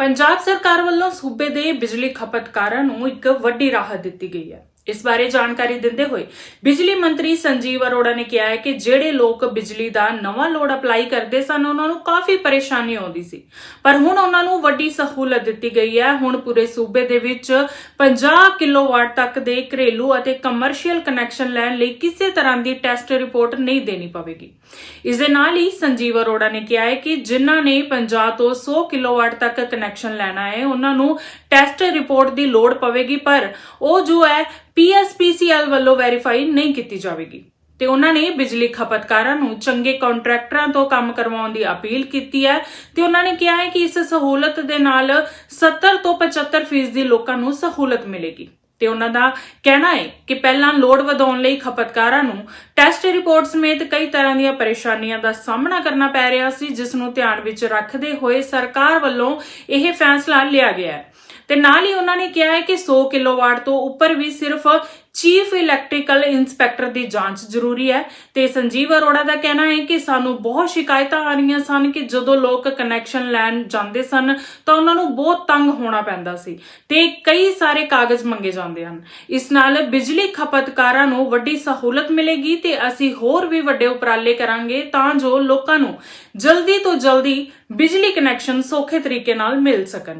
ਪੰਜਾਬ ਸਰਕਾਰ ਵੱਲੋਂ ਸੂਬੇ ਦੇ ਬਿਜਲੀ ਖਪਤਕਾਰਾਂ ਨੂੰ ਇੱਕ ਵੱਡੀ ਰਾਹਤ ਦਿੱਤੀ ਗਈ ਹੈ। ਇਸ ਬਾਰੇ ਜਾਣਕਾਰੀ ਦਿੰਦੇ ਹੋਏ ਬਿਜਲੀ ਮੰਤਰੀ ਸੰਜੀਵ ਅਰੋੜਾ ਨੇ ਕਿਹਾ ਹੈ ਕਿ ਜਿਹੜੇ ਲੋਕ ਬਿਜਲੀ ਦਾ ਨਵਾਂ ਲੋਡ ਅਪਲਾਈ ਕਰਦੇ ਸਨ, ਉਹਨਾਂ ਨੂੰ ਕਾਫੀ ਪਰੇਸ਼ਾਨੀ ਆਉਂਦੀ ਸੀ। ਪਰ ਹੁਣ ਉਹਨਾਂ ਨੂੰ ਵੱਡੀ ਸਹੂਲਤ ਦਿੱਤੀ ਗਈ ਹੈ। ਹੁਣ ਪੂਰੇ ਸੂਬੇ ਦੇ ਵਿੱਚ 50 ਕਿਲੋਵਾਟ ਤੱਕ ਦੇ ਘਰੇਲੂ ਅਤੇ ਕਮਰਸ਼ੀਅਲ ਕਨੈਕਸ਼ਨ ਲੈਣ ਲਈ ਕਿਸੇ ਤਰ੍ਹਾਂ ਦੀ ਟੈਸਟ ਰਿਪੋਰਟ ਨਹੀਂ ਦੇਣੀ ਪਵੇਗੀ। ਇਸ ਦੇ ਨਾਲ ਹੀ ਸੰਜੀਵ ਅਰੋੜਾ ਨੇ ਕਿਹਾ ਹੈ ਕਿ ਜਿਨ੍ਹਾਂ ਨੇ 50 ਤੋਂ 100 ਕਿਲੋਵਾਟ ਤੱਕ ਕਨੈਕਸ਼ਨ ਲੈਣਾ ਹੈ, ਉਹਨਾਂ ਨੂੰ ਟੈਸਟ ਰਿਪੋਰਟ ਦੀ ਲੋੜ ਪਵੇਗੀ। ਪਰ ਉਹ ਜੋ ਹੈ ਪੀਐਸਪੀਸੀਐਲ ਵੱਲੋਂ ਵੈਰੀਫਾਈ ਨਹੀਂ ਕੀਤੀ ਜਾਵੇਗੀ ਤੇ ਉਹਨਾਂ ਨੇ ਬਿਜਲੀ ਖਪਤਕਾਰਾਂ ਨੂੰ ਚੰਗੇ ਕੰਟਰੈਕਟਰਾਂ ਤੋਂ ਕੰਮ ਕਰਵਾਉਣ ਦੀ ਅਪੀਲ ਕੀਤੀ ਹੈ ਤੇ ਉਹਨਾਂ ਨੇ ਕਿਹਾ ਹੈ ਕਿ ਇਸ ਸਹੂਲਤ ਦੇ ਨਾਲ 70 ਤੋਂ 75% ਫੀਸਦੀ ਲੋਕਾਂ ਨੂੰ ਸਹੂਲਤ ਮਿਲੇਗੀ। ਤੇ ਉਹਨਾਂ ਦਾ ਕਹਿਣਾ ਹੈ ਕਿ ਪਹਿਲਾਂ ਲੋਡ ਵਧਾਉਣ ਲਈ ਖਪਤਕਾਰਾਂ ਨੂੰ ਟੈਸਟ ਰਿਪੋਰਟ ਸਮੇਤ ਕਈ ਤਰ੍ਹਾਂ ਦੀਆਂ ਪਰੇਸ਼ਾਨੀਆਂ ਦਾ ਸਾਹਮਣਾ ਕਰਨਾ ਪੈ ਰਿਹਾ ਸੀ, ਜਿਸ ਨੂੰ ਧਿਆਨ ਵਿੱਚ ਰੱਖਦੇ ਹੋਏ ਸਰਕਾਰ ਵੱਲੋਂ ਇਹ ਫੈਸਲਾ ਲਿਆ ਗਿਆ ਹੈ। ਤੇ ਨਾਲ ਹੀ ਉਹਨਾਂ ਨੇ ਕਿਹਾ ਹੈ ਕਿ 100 ਕਿਲੋਵਾਟ ਤੋਂ ਉੱਪਰ ਵੀ ਸਿਰਫ ਚੀਫ ਇਲੈਕਟ੍ਰੀਕਲ ਇੰਸਪੈਕਟਰ ਦੀ ਜਾਂਚ ਜ਼ਰੂਰੀ ਹੈ। ਤੇ ਸੰਜੀਵ ਅਰੋੜਾ ਦਾ ਕਹਿਣਾ ਹੈ ਕਿ ਸਾਨੂੰ ਬਹੁਤ ਸ਼ਿਕਾਇਤਾਂ ਆ ਰਹੀਆਂ ਸਨ ਕਿ ਜਦੋਂ ਲੋਕ ਕਨੈਕਸ਼ਨ ਲੈਣ ਜਾਂਦੇ ਸਨ, ਤਾਂ ਉਹਨਾਂ ਨੂੰ ਬਹੁਤ ਤੰਗ ਹੋਣਾ ਪੈਂਦਾ ਸੀ ਤੇ ਕਈ ਸਾਰੇ ਕਾਗਜ਼ ਮੰਗੇ ਜਾਂਦੇ ਹਨ। ਇਸ ਨਾਲ ਬਿਜਲੀ ਖਪਤਕਾਰਾਂ ਨੂੰ ਵੱਡੀ ਸਹੂਲਤ ਮਿਲੇਗੀ ਤੇ ਅਸੀਂ ਹੋਰ ਵੀ ਵੱਡੇ ਉਪਰਾਲੇ ਕਰਾਂਗੇ ਤਾਂ ਜੋ ਲੋਕਾਂ ਨੂੰ ਜਲਦੀ ਤੋਂ ਜਲਦੀ ਬਿਜਲੀ ਕਨੈਕਸ਼ਨ ਸੌਖੇ ਤਰੀਕੇ ਨਾਲ ਮਿਲ ਸਕਣ।